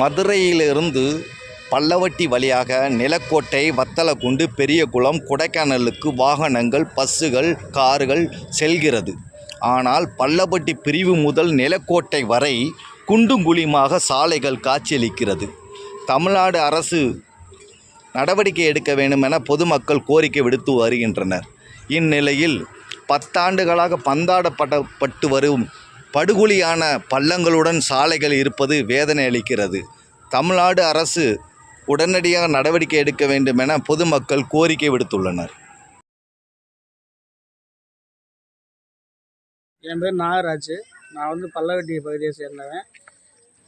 மதுரையிலிருந்து பல்லவட்டி வழியாக நிலக்கோட்டை வத்தலக்குண்டு பெரியகுளம் கொடைக்கானலுக்கு வாகனங்கள் பஸ்ஸுகள் கார்கள் செல்கிறது. ஆனால் பல்லவட்டி பிரிவு முதல் நிலக்கோட்டை வரை குண்டும் குழியுமாக சாலைகள் காட்சியளிக்கிறது. தமிழ்நாடு அரசு நடவடிக்கை எடுக்க வேண்டும் என பொதுமக்கள் கோரிக்கை விடுத்து வருகின்றனர். இந்நிலையில் பத்தாண்டுகளாக பந்தாடப்படப்பட்டு வரும் படுகொலியான பள்ளங்களுடன் சாலைகள் இருப்பது வேதனை அளிக்கிறது. தமிழ்நாடு அரசு உடனடியாக நடவடிக்கை எடுக்க வேண்டும் என பொதுமக்கள் கோரிக்கை விடுத்துள்ளனர். என் பேர் நாகராஜ். நான் வந்து பல்லவட்டி பகுதியை சேர்ந்தவன்.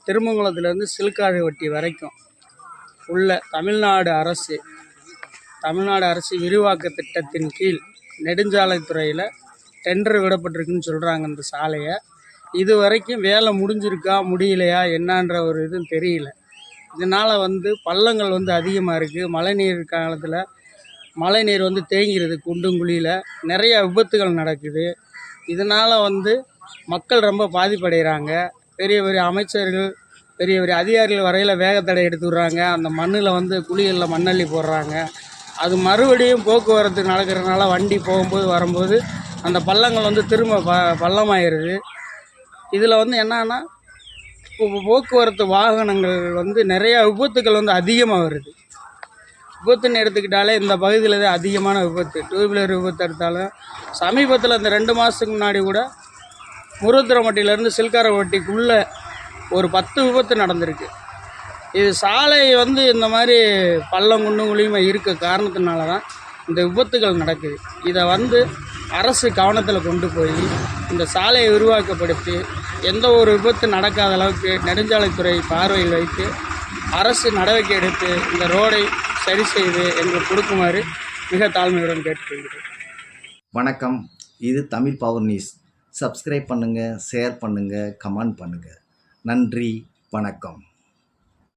திருமங்கலத்துலேருந்து சில்காடு வட்டி வரைக்கும் உள்ள தமிழ்நாடு அரசு தமிழ்நாடு அரசு விரிவாக்க திட்டத்தின் கீழ் நெடுஞ்சாலைத்துறையில் டெண்டர் விடப்பட்டிருக்குன்னு சொல்கிறாங்க இந்த சாலையை. இது வரைக்கும் வேலை முடிஞ்சிருக்கா முடியலையா என்னன்ற ஒரு இதுவும் தெரியல. இதனால் வந்து பள்ளங்கள் வந்து அதிகமாக இருக்குது மழைநீர் காலத்தில் மழைநீர் வந்து தேங்கிறது குண்டும் குழியில். நிறைய விபத்துகள் நடக்குது. இதனால் வந்து மக்கள் ரொம்ப பாதிப்படைகிறாங்க பெரிய பெரிய அமைச்சர்கள் பெரிய பெரிய அதிகாரிகள் வரையில் வேகத்தடை எடுத்து விட்றாங்க. அந்த மண்ணில் வந்து குழிகளில் மண்ணள்ளி போடுறாங்க. அது மறுபடியும் போக்குவரத்து நடக்கிறதுனால வண்டி போகும்போது வரும்போது அந்த பள்ளங்கள் வந்து திரும்ப ப பள்ளமாயிருது. இதில் வந்து என்னன்னா இப்போ போக்குவரத்து வாகனங்கள் வந்து நிறையா விபத்துக்கள் வந்து அதிகமாக வருது. விபத்துன்னு எடுத்துக்கிட்டாலே இந்த பகுதியில் தான் அதிகமான விபத்து. டூ வீலர் விபத்து எடுத்தாலும் சமீபத்தில் இந்த ரெண்டு மாதத்துக்கு முன்னாடி கூட முருத்திரமட்டியிலேருந்து சில்காரவட்டிக்குள்ளே ஒரு பத்து விபத்து நடந்திருக்கு. இது சாலை வந்து இந்த மாதிரி பள்ளம் குண்டும் குழியுமா இருக்க காரணத்தினால தான் இந்த விபத்துகள் நடக்குது. இதை வந்து அரசு கவனத்தில் கொண்டு போய் இந்த சாலையை விரிவாக்கப்படுத்தி எந்த ஒரு விபத்து நடக்காத அளவுக்கு நெடுஞ்சாலைத்துறை பார்வையில் வைத்து அரசு நடவடிக்கை எடுத்து இந்த ரோடை சரி செய்து எங்களுக்கு கொடுக்குமாறு மிக தாழ்மையுடன் கேட்டுக்கொள்கிறேன். வணக்கம். இது தமிழ் பவர் நியூஸ் சப்ஸ்கிரைப் பண்ணுங்கள் ஷேர் பண்ணுங்கள் கமெண்ட் பண்ணுங்கள் நன்றி வணக்கம்.